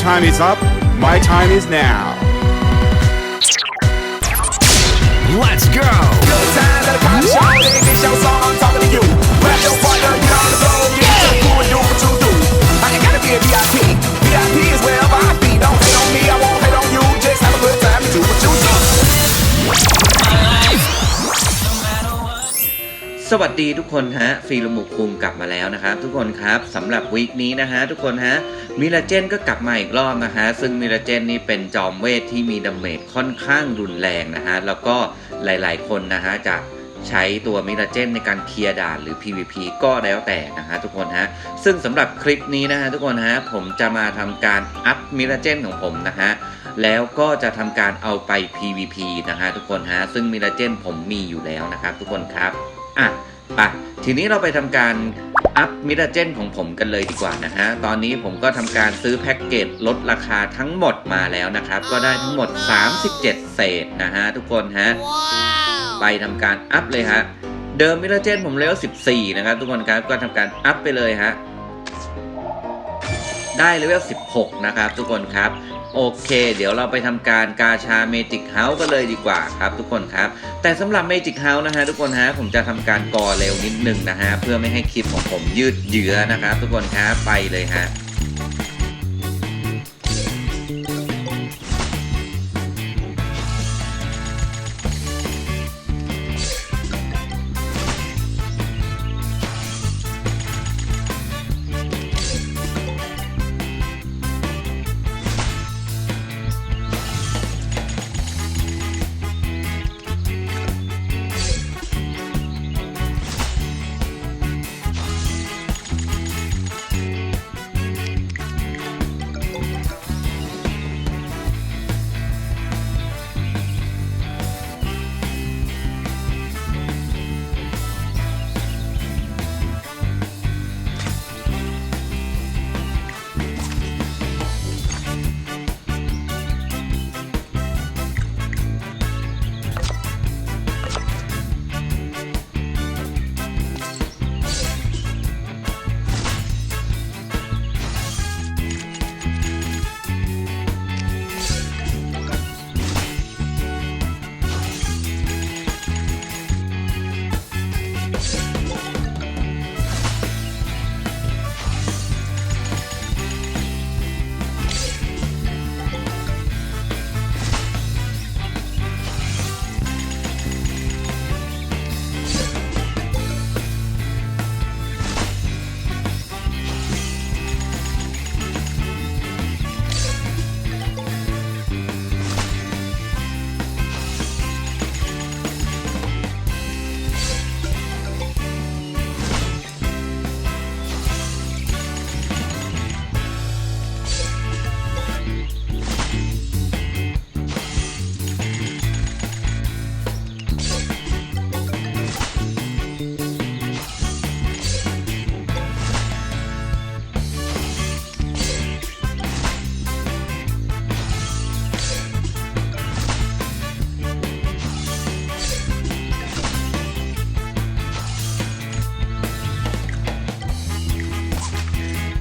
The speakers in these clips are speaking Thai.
time is up. My time is now. Let's go. สวัสดีทุกคนฮะฟีลมุกคุงกลับมาแล้วนะครับ ทุกคนครับสำหรับวีคนี้นะฮะทุกคนฮะมิลาเจนก็กลับมาอีกรอบนะฮะซึ่งมิลาเจนนี่เป็นจอมเวทที่มีดาเมจค่อนข้างรุนแรงนะฮะแล้วก็หลายๆคนนะฮะจะใช้ตัวมิลาเจนในการเคลียร์ด่านหรือ PVP ก็แล้วแต่นะฮะทุกคนฮะซึ่งสำหรับคลิปนี้นะฮะทุกคนฮะผมจะมาทำการอัพมิลาเจนของผมนะฮะแล้วก็จะทำการเอาไป PVP นะฮะทุกคนฮะซึ่งมิลาเจนผมมีอยู่แล้วนะครับทุกคนครับ อะไปทีนี้เราไปทำการอัพมิลาเจนของผมกันเลยดีกว่านะฮะ ตอนนี้ผมก็ทำการซื้อแพ็กเกจลดราคาทั้งหมดมาแล้วนะครับ ก็ได้ทั้งหมด 37 เศษนะฮะ ทุกคนฮะ ไปทำการอัพเลยฮะ เดิมมิลาเจนผมเลเวล14 นะครับ ทุกคนครับ ก็ทำการอัพไปเลยฮะ ได้เลเวล16 นะครับ ทุกคนครับ โอเค เดี๋ยวเราไปทำการกาชาเมจิกเฮาส์กันเลยดีกว่าครับทุกคนครับ แต่สำหรับเมจิกเฮาส์นะฮะทุกคนฮะผมจะทำการกอเร็วนิดนึงนะฮะเพื่อไม่ให้คลิปของผมยืดเยื้อนะครับ ทุกคนครับไปเลยฮะ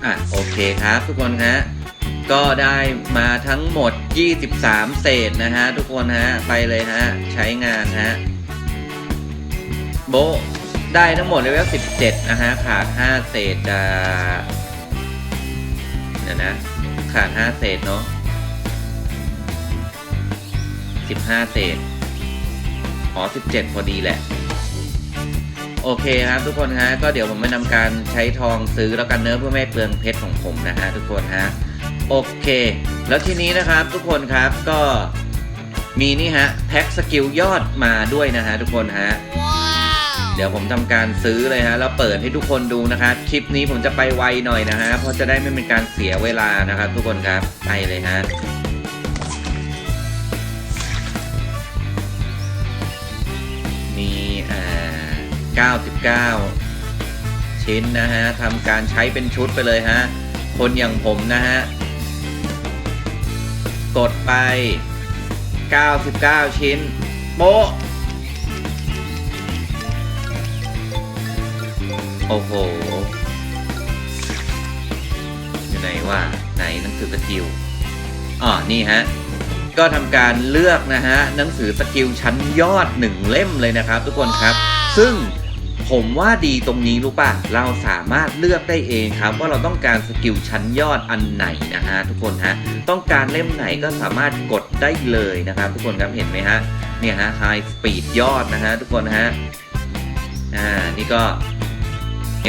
อะโอเคครับทุกคนฮะก็ได้มาทั้งหมด 23 เศษนะฮะทุกคนฮะไปเลยฮะใช้งานฮะโบได้ทั้งหมดเลเวล17 นะฮะขาด 5 เศษจะเดี๋ยวนะขาด 5 เศษเนาะ15 เศษอ๋อ17 พอดีแหละ โอเคครับทุกคนฮะก็เดี๋ยวผมไปนำการใช้ทองซื้อแล้วกันเนื้อะเพื่อไม่ให้เปลืองเพชรของผมนะฮะทุกคนฮะโอเค แล้วทีนี้นะครับทุกคนครับก็มีนี่ฮะแพ็คสกิลยอดมาด้วยนะฮะทุกคนฮะเดี๋ยวผมทำการซื้อเลยฮะแล้วเปิดให้ทุกคนดูนะครับคลิปนี้ผมจะไปไวหน่อยนะฮะเพราะจะได้ไม่เป็นการเสียเวลานะครับทุกคนครับไปเลยฮะ 99เชชิ้นนะฮะทำการใช้เป็นชุดไปเลยฮะ คนอย่างผมนะฮะ กดไป 99 ชิ้น โป๊ะโอ้โห อยู่ไหนว่าไหนหนังสือสกิลอ๋อนี่ฮะ ก็ทำการเลือกนะฮะ หนังสือสกิลชั้นยอดหนึ่งเล่มเลยนะครับทุกคนครับ ซึ่ง ผมว่าดีตรงนี้รู้ป่ะ เราสามารถเลือกได้เองครับ ว่าเราต้องการสกิลชั้นยอดอันไหนนะฮะทุกคนฮะ ต้องการเล่มไหนก็สามารถกดได้เลยนะครับ ทุกคนครับเห็นไหมฮะ เนี่ยฮะ High Speed ยอดนะฮะทุกคนฮะ อ่า นี่ก็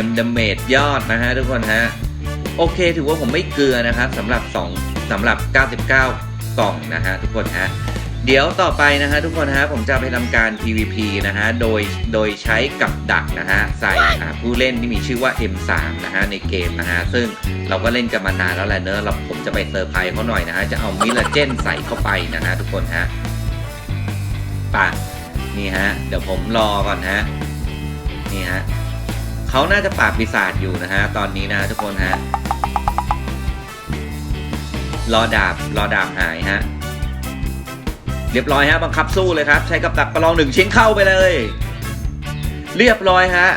M Damage ยอดนะฮะทุกคนฮะ โอเคถือว่าผมไม่เกลือนะครับสำหรับ 2สำหรับ 99 กล่องนะฮะทุกคนฮะ เดี๋ยวต่อไปนะฮะทุกคนฮะผมจะไปทำการ PVP นะฮะโดยโดยใช้กับดักนะฮะใส่ผู้เล่นที่มีชื่อว่า M3 นะฮะในเกมนะฮะซึ่งเราก็เล่นกันมานานแล้วแหละเนอะเราผมจะไปเซอร์ไพรส์เขาหน่อยนะฮะจะเอามิลเจนใส่เข้าไปนะฮะทุกคนฮะป่ะนี่ฮะเดี๋ยวผมรอก่อนฮะนี่ฮะเขาน่าจะปราบปีศาจอยู่นะฮะตอนนี้นะทุกคนฮะรอดาบรอดาบหายฮะ เรียบร้อยฮะบังคับสู้เลยครับ ใช้กับดักประลองหนึ่งชิ้นเข้าไปเลย เรียบร้อยฮะ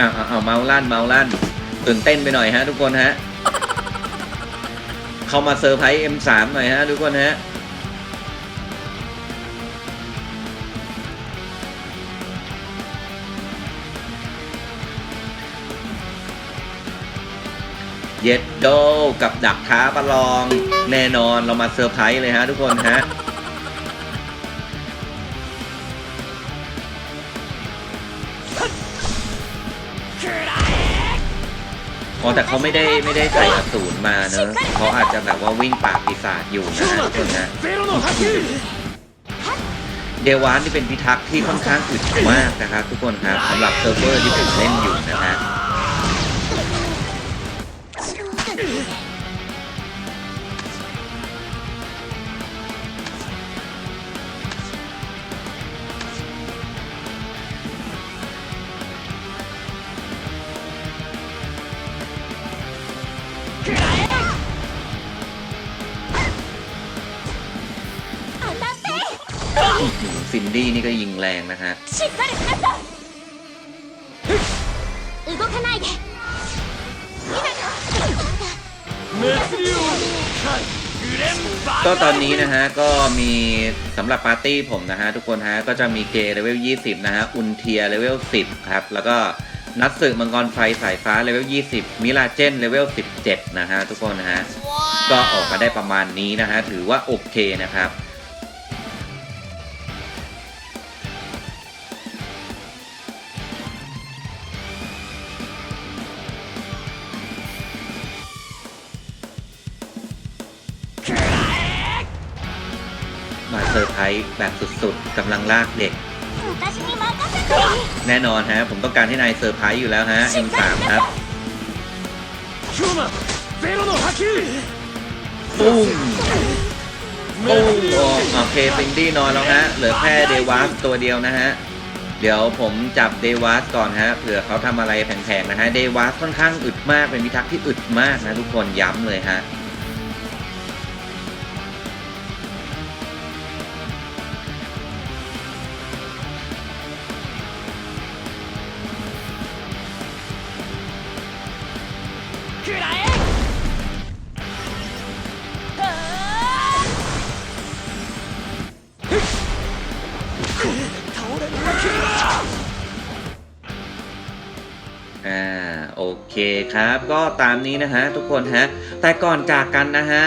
อ้าวอ้าวอ้าเมาลั่นเมาลั่นตื่นเต้นไปหน่อยฮะทุกคนฮะ เข้ามาเซอร์ไพรส์ M3 หน่อยฮะทุกคนฮะ เย็ดโดกับดักท้าประลองแน่นอนเรามาเซอร์ไพรส์เลยฮะทุกคนฮะอ๋อแต่เขาไม่ได้ไม่ได้ใส่กระสุนมาเนอะเขาอาจจะแบบว่าวิ่งปากปีศาจอยู่นะทุกคนนะเดวานที่เป็นพิทักษ์ที่ค่อนข้างอึดมากนะครับทุกคนครับสำหรับเซิร์ฟเวอร์ที่ผมเล่นอยู่นะ ฟินดี้นี่ก็ยิงแรงนะฮะก็ตอนนี้นะฮะ ก็มีสำหรับปาร์ตี้ผมนะฮะ ทุกคนฮะ ก็จะมีเกเลเวล 20 นะฮะ อุนเทียเลเวล 10 ครับ แล้วก็นัตสึมังกรไฟสายฟ้าเลเวล 20 มิลาเจนเลเวล 17 นะฮะ ทุกคนนะฮะ ก็ออกมาได้ประมาณนี้นะฮะ ถือว่าโอเคนะครับ แบบสุดๆกำลังลากเด็ก แน่นอนฮะ ผมต้องการให้นายเซอร์ไพรส์อยู่แล้วฮะเอ็มสามครับปุ้งปุ้งโอเคเป็นดี้นอนแล้วฮะ เหลือแค่เดวัสตัวเดียวนะฮะ เดี๋ยวผมจับเดวัสก่อนฮะเผื่อเขาทำอะไรแผงๆนะฮะ เดวัสค่อนข้างอึดมากเป็นพิทักษ์ที่อึดมากนะทุกคนย้ำเลยฮะ อ่าโอเคครับ ก็ตามนี้นะฮะทุกคนฮะ แต่ก่อนจากกันนะฮะ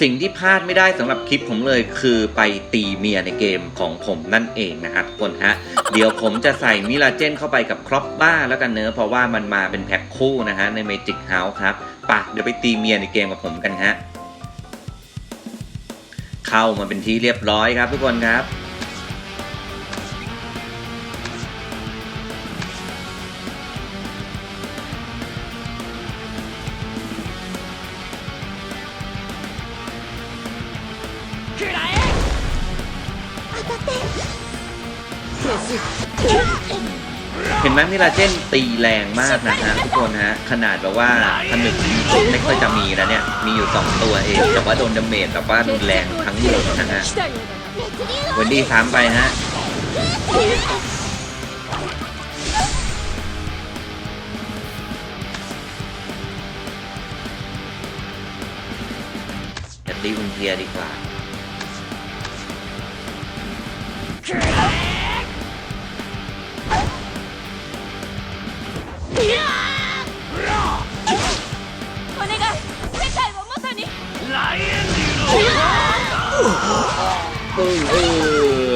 สิ่งที่พลาดไม่ได้สำหรับคลิปผมเลยคือไปตีเมียในเกมของผมนั่นเองนะครับทุกคนฮะ เดี๋ยวผมจะใส่มิลาเจนเข้าไปกับครอปบ้าแล้วกันเนอะเพราะว่ามันมาเป็นแพ็คคู่นะฮะในเมจิกเฮาส์ครับปะเดี๋ยวไปตีเมียในเกมกับผมกันฮะ เข้ามาเป็นที่เรียบร้อยครับทุกคนครับ เห็นไหมมิลาเจนตีแรงมากนะฮะทุกคนฮะ ขนาดแบบว่าผนึกไม่ค่อยจะมีแล้วเนี่ย มีอยู่ 2 ตัวเอง แต่ว่าโดนดาเมจแบบว่ารุนแรงทั้งหมดนะฮะวันดีซ้ำไปฮะจะตีคุณเทียดีกว่า お願い世界を元にライエン流の ปึ้งเอ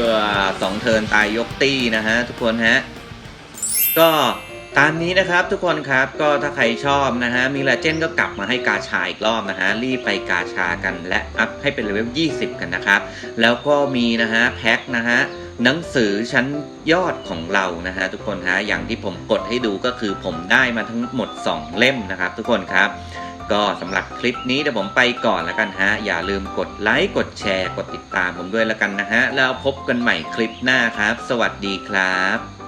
อสองเทิร์นตายยกตี้นะฮะ ทุกคนฮะ ก็ตามนี้นะครับทุกคนครับก็ถ้าใครชอบนะฮะมีลาเจนก็กลับมาให้กาชาอีกรอบนะฮะ รีบไปกาชากันและอัพให้เป็นเลเวล 20 กันนะครับ แล้วก็มีนะฮะแพ็คนะฮะ หนังสือชั้นยอดของเรานะฮะทุกคนฮะอย่างที่ผมกดให้ดูก็คือผมได้มาทั้งหมด 2 เล่มนะครับ ทุกคนครับ ก็สำหรับคลิปนี้เดี๋ยวผมไปก่อนแล้วกันฮะอย่าลืมกดไลค์กดแชร์ กดติดตามผมด้วยแล้วกันนะฮะแล้วพบกันใหม่คลิปหน้าครับ สวัสดีครับ